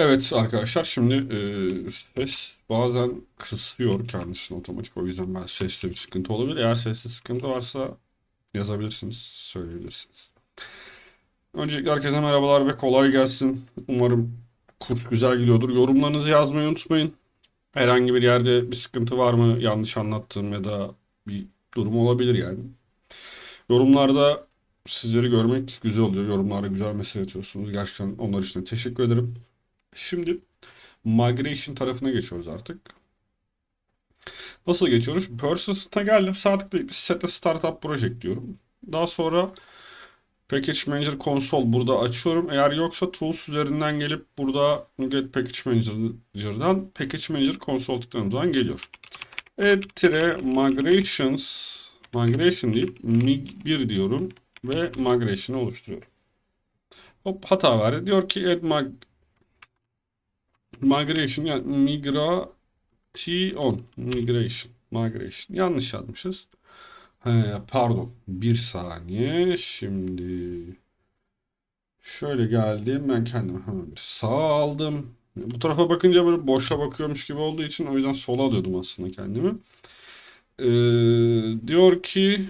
Evet arkadaşlar şimdi e, ses bazen kısıyor kendisini otomatik o yüzden ben seste bir sıkıntı olabilir. Eğer seste sıkıntı varsa yazabilirsiniz, söyleyebilirsiniz. Öncelikle herkese merhabalar ve kolay gelsin. Umarım kurs güzel gidiyordur. Yorumlarınızı yazmayı unutmayın. Herhangi bir yerde bir sıkıntı var mı? Yanlış anlattığım ya da bir durum olabilir yani. Yorumlarda sizleri görmek güzel oluyor. Yorumlarda güzel mesaj atıyorsunuz. Gerçekten onlar için teşekkür ederim. Şimdi migration tarafına geçiyoruz artık. Nasıl geçiyoruz? Persistent'a geldim. Sağ tıklayıp set a startup project diyorum. Daha sonra Package Manager Console burada açıyorum. Eğer yoksa Tools üzerinden gelip burada Get Package Manager'dan Package Manager Console tıkladığım zaman geliyor. Add migrations migration deyip mig1 diyorum ve migration'ı oluşturuyorum. Hop hata verdi. Diyor ki add mig migration yani migration migration migration. Yanlış yazmışız. He, pardon bir saniye. Şimdi şöyle geldim ben kendime hemen bir sağ aldım. Bu tarafa bakınca böyle boşa bakıyormuş gibi olduğu için o yüzden sola alıyordum aslında kendimi. Ee, diyor ki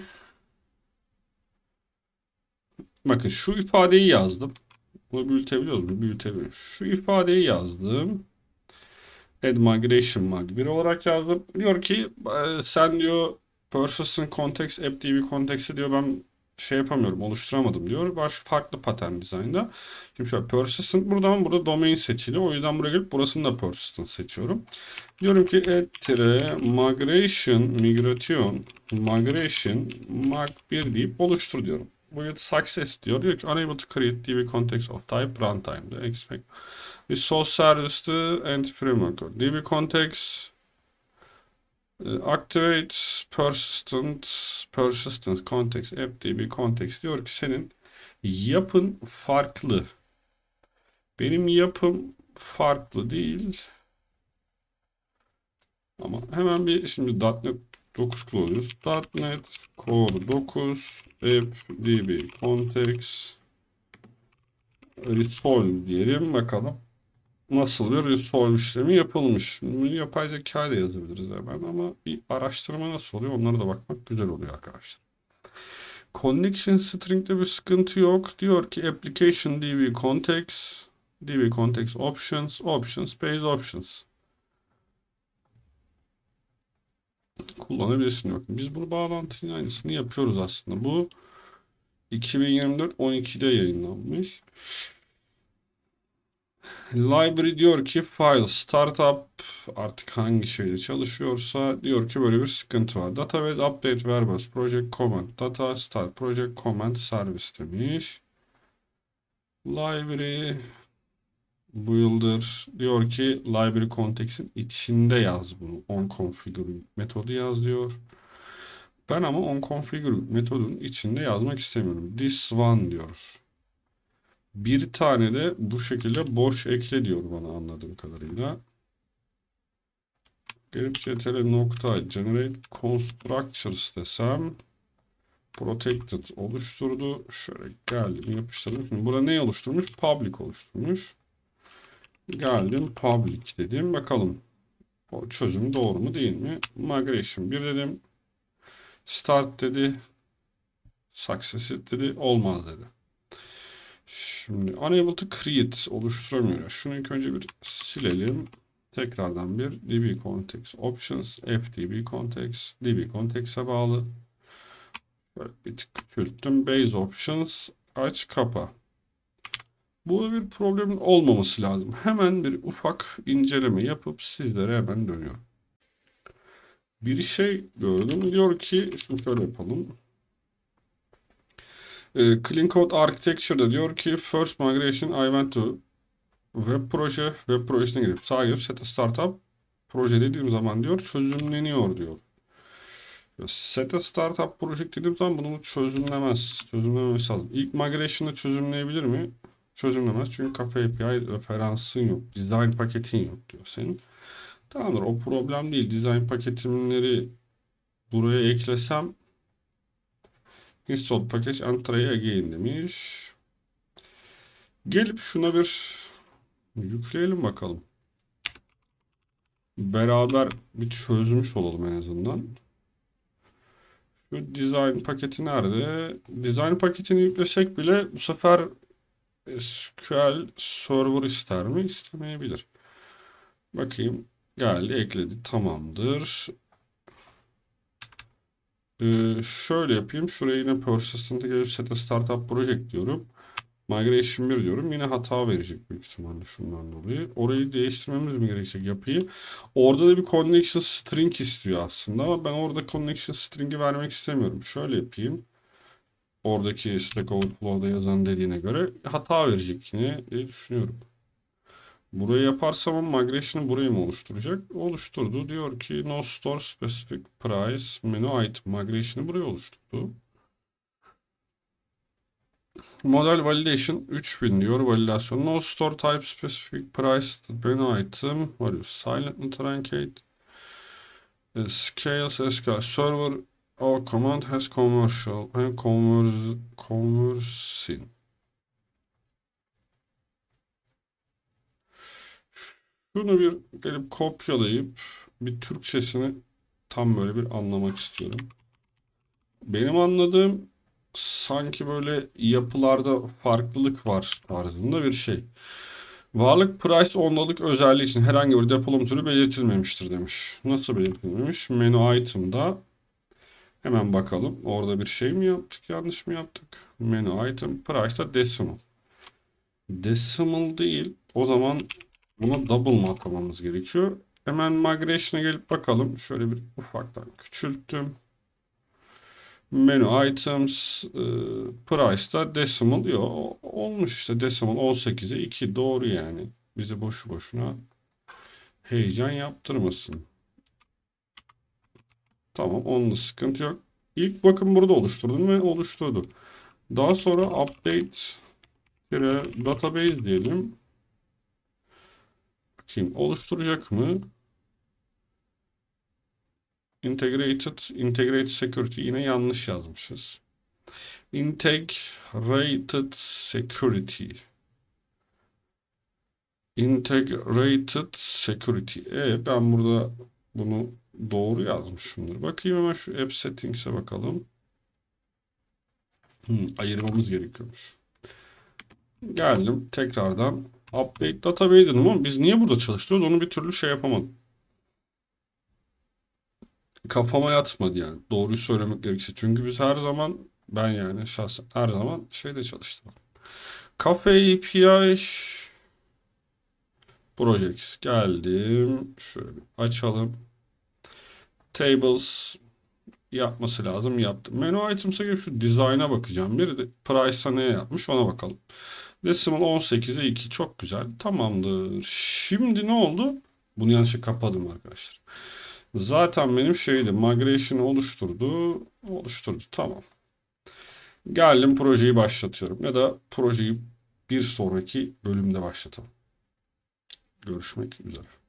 bakın şu ifadeyi yazdım bunu büyütebiliyoruz mu? Büyütebiliyoruz. Şu ifadeyi yazdım. Add migration mag 1 olarak yazdım. Diyor ki sen diyor persistent context app diye bir konteksti diyor ben şey yapamıyorum, oluşturamadım diyor. Baş farklı pattern dizaynda. Şimdi şöyle persistent buradan burada domain seçili. O yüzden buraya gelip burasını da persistent seçiyorum. Diyorum ki add migration migration migration mag 1 deyip oluştur diyorum. With success diyor. Diyor ki unable to create DB context of type runtime. Expect bir source service and framework. DB context e, activate persistent persistent context app DB context diyor ki senin yapın farklı. Benim yapım farklı değil. Ama hemen bir şimdi .NET 9 kullanıyoruz. .NET Core 9 App DB Context Resolve diyelim bakalım. Nasıl bir resolve işlemi yapılmış. Bunu yapay zeka ile yazabiliriz hemen ama bir araştırma nasıl oluyor onlara da bakmak güzel oluyor arkadaşlar. Connection string'de bir sıkıntı yok. Diyor ki application db context db context options options space options kullanabilirsin. Bakın biz bunu bağlantının aynısını yapıyoruz aslında. Bu 2024 12'de yayınlanmış. Library diyor ki file startup artık hangi şeyde çalışıyorsa diyor ki böyle bir sıkıntı var. Database update verbose project command data start project command service demiş. Library builder diyor ki library context'in içinde yaz bunu. On configure metodu yaz diyor. Ben ama on configure metodun içinde yazmak istemiyorum. This one diyor. Bir tane de bu şekilde boş ekle diyor bana anladığım kadarıyla. Gelip ctl nokta generate constructors desem protected oluşturdu. Şöyle geldim yapıştırdım. Şimdi burada ne oluşturmuş? Public oluşturmuş. Geldim public dedim. Bakalım o çözüm doğru mu değil mi? Migration 1 dedim. Start dedi. Success dedi. Olmaz dedi. Şimdi unable to create oluşturamıyor. Şunu ilk önce bir silelim. Tekrardan bir db context options fdb context db context'e bağlı. Böyle bir tık küçülttüm. Base options aç kapa. Bu bir problemin olmaması lazım. Hemen bir ufak inceleme yapıp sizlere hemen dönüyorum. Bir şey gördüm. Diyor ki şimdi şöyle yapalım. E, Clean Code Architecture'da diyor ki First Migration I went to Web proje, web projesine girip sağa girip set a startup proje dediğim zaman diyor çözümleniyor diyor. Set a startup project dediğim zaman bunu çözümlemez. Çözümlememesi lazım. İlk migration'ı çözümleyebilir mi? Çözümlemez. Çünkü Cafe API referansın yok. Design paketin yok diyor senin. Tamamdır. O problem değil. Design paketimleri buraya eklesem Install package and try again demiş. Gelip şuna bir Yükleyelim bakalım. Beraber bir çözmüş olalım en azından. Şu design paketi nerede? Design paketini yüklesek bile bu sefer SQL Server ister mi? İstemeyebilir. Bakayım. Geldi, ekledi. Tamamdır. Ee, şöyle yapayım. Şuraya yine Persistent'e gelip Set Startup Project diyorum. Migration 1 diyorum. Yine hata verecek büyük ihtimalle şundan dolayı. Orayı değiştirmemiz mi gerekecek yapıyı? Orada da bir connection string istiyor aslında ama ben orada connection string'i vermek istemiyorum. Şöyle yapayım. Oradaki Stack Overflow'da yazan dediğine göre hata verecek yine diye düşünüyorum. Burayı yaparsam ama migration'ı burayı mı oluşturacak? Oluşturdu. Diyor ki no store specific price menu item migration'ı buraya oluşturdu. Model validation 3000 diyor validasyon. No store type specific price menu item. You silent truncate. Uh, Scales SQL server o command has commercial and converse, conversing. Şunu bir gelip kopyalayıp bir Türkçesini tam böyle bir anlamak istiyorum. Benim anladığım sanki böyle yapılarda farklılık var tarzında bir şey. Varlık price ondalık özelliği için herhangi bir depolama türü belirtilmemiştir demiş. Nasıl belirtilmemiş? Menü item'da hemen bakalım. Orada bir şey mi yaptık? Yanlış mı yaptık? Menü item price'da decimal. Decimal değil. O zaman buna double mı atamamız gerekiyor? Hemen migration'a gelip bakalım. Şöyle bir ufaktan küçülttüm. Menü items e, price'da decimal yok. Olmuş işte decimal 18'e 2 doğru yani. Bizi boşu boşuna heyecan yaptırmasın. Tamam onunla sıkıntı yok. İlk bakın burada oluşturdum ve oluşturdu. Daha sonra update database diyelim. Bakayım oluşturacak mı? Integrated, integrated security yine yanlış yazmışız. Integrated security. Integrated security. E ben burada bunu doğru yazmışımdır. Bakayım hemen şu app settings'e bakalım. Hmm, ayırmamız gerekiyormuş. Geldim tekrardan update database dedim ama biz niye burada çalıştırıyoruz onu bir türlü şey yapamadım kafama yatmadı yani. Doğruyu söylemek gerekirse. Çünkü biz her zaman ben yani şahsen her zaman şeyde çalıştım. Cafe API Projects geldim. Şöyle bir açalım. Tables yapması lazım. Yaptım. Menü items'a gelip şu design'a bakacağım. Biri de price'a ne yapmış ona bakalım. Decimal 18'e 2. Çok güzel. Tamamdır. Şimdi ne oldu? Bunu yanlışlıkla kapadım arkadaşlar. Zaten benim şeydi migration'ı oluşturdu. Oluşturdu. Tamam. Geldim projeyi başlatıyorum. Ya da projeyi bir sonraki bölümde başlatalım. Görüşmek üzere.